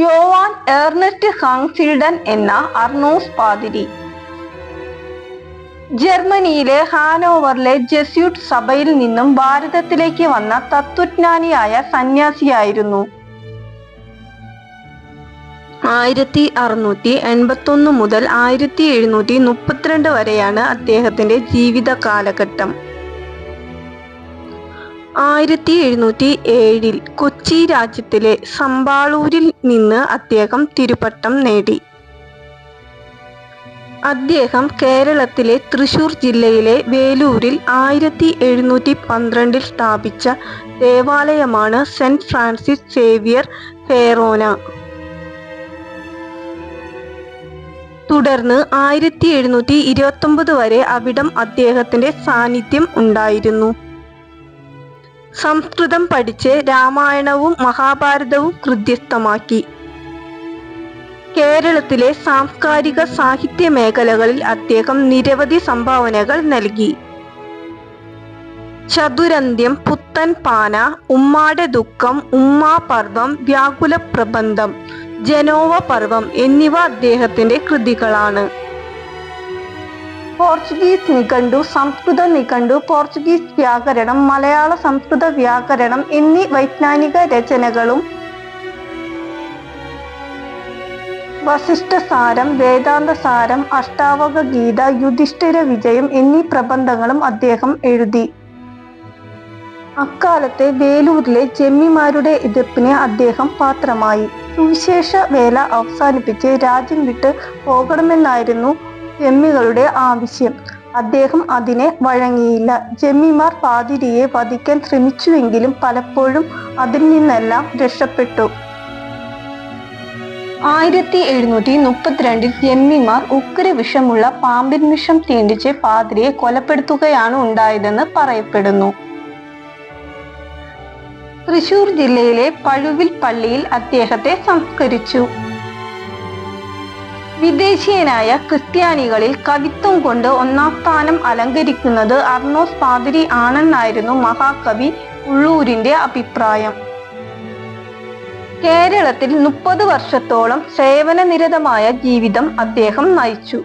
Yoane Ernest ഹാങ്സിൽഡൻ എന്ന അർണോസ് പാതിരി. ജർമ്മനിയിലെ ഹാനോവറിലെ Jesuit സഭയിൽ നിന്നും ഭാരതത്തിലേക്ക് വന്ന തത്വജ്ഞാനിയായ സന്യാസിയായിരുന്നു. ആയിരത്തി അറുന്നൂറ്റി എൺപത്തൊന്ന് മുതൽ ആയിരത്തി എഴുന്നൂറ്റി മുപ്പത്തിരണ്ട് വരെയാണ് അദ്ദേഹത്തിന്റെ ജീവിത കാലഘട്ടം ആയിരത്തി എഴുന്നൂറ്റി ഏഴിൽ കൊച്ചി രാജ്യത്തിലെ സമ്പാളൂരിൽ നിന്ന് അദ്ദേഹം തിരുപ്പട്ടം നേടി. അദ്ദേഹം കേരളത്തിലെ തൃശൂർ ജില്ലയിലെ വേലൂരിൽ ആയിരത്തി എഴുന്നൂറ്റി പന്ത്രണ്ടിൽ സ്ഥാപിച്ച ദേവാലയമാണ് സെന്റ് ഫ്രാൻസിസ് സേവിയർ ഫേറോന. തുടർന്ന് ആയിരത്തി എഴുന്നൂറ്റി ഇരുപത്തൊമ്പത് വരെ അവിടം അദ്ദേഹത്തിന്റെ സാന്നിധ്യം ഉണ്ടായിരുന്നു. സംസ്കൃതം പഠിച്ച് രാമായണവും മഹാഭാരതവും ഹൃദ്യസ്ഥമാക്കി കേരളത്തിലെ സാംസ്കാരിക സാഹിത്യ മേഖലകളിൽ അദ്ദേഹം നിരവധി സംഭാവനകൾ നൽകി. ചതുരന്ത്യം പുത്തൻ പാന ഉമ്മാടെ ദുഃഖം ഉമ്മാപർവം വ്യാകുല പ്രബന്ധം ജനോവ പർവം എന്നിവ അദ്ദേഹത്തിന്റെ കൃതികളാണ്. പോർച്ചുഗീസ് നിഘണ്ടു സംസ്കൃത നിഘണ്ടു പോർച്ചുഗീസ് വ്യാകരണം മലയാള സംസ്കൃത വ്യാകരണം എന്നീ വൈജ്ഞാനിക രചനകളും വസിഷ്ഠസാരം വേദാന്തസാരം അഷ്ടാവക ഗീത യുധിഷ്ഠിര വിജയം എന്നീ പ്രബന്ധങ്ങളും അദ്ദേഹം എഴുതി. അക്കാലത്തെ വേലൂരിലെ ജമ്മിമാരുടെ എതിർപ്പിന് അദ്ദേഹം പാത്രമായി. സുവിശേഷ വേല അവസാനിപ്പിച്ച് രാജ്യം വിട്ട് പോകണമെന്നായിരുന്നു ജമ്മികളുടെ ആവശ്യം. അദ്ദേഹം അതിനെ വഴങ്ങിയില്ല. ജമ്മിമാർ പാതിരിയെ വധിക്കാൻ ശ്രമിച്ചുവെങ്കിലും പലപ്പോഴും അതിൽ നിന്നെല്ലാം രക്ഷപ്പെട്ടു. ആയിരത്തി എഴുന്നൂറ്റി മുപ്പത്തിരണ്ടിൽ ജമ്മിമാർ ഉക്കര വിഷമുള്ള പാമ്പിൻ വിഷം തീണ്ടിച്ച് പാതിരിയെ കൊലപ്പെടുത്തുകയാണ് ഉണ്ടായതെന്ന് പറയപ്പെടുന്നു. തൃശൂർ ജില്ലയിലെ പഴുവിൽ പള്ളിയിൽ അദ്ദേഹത്തെ സംസ്കരിച്ചു. വിദേശീയനായ ക്രിസ്ത്യാനികളിൽ കവിത്വം കൊണ്ട് ഒന്നാം സ്ഥാനം അലങ്കരിക്കുന്നത് അർണോസ് പാതിരി ആണെന്നായിരുന്നു മഹാകവി ഉള്ളൂരിന്റെ അഭിപ്രായം. കേരളത്തിൽ മുപ്പത് വർഷത്തോളം സേവനനിരതമായ ജീവിതം അദ്ദേഹം നയിച്ചു.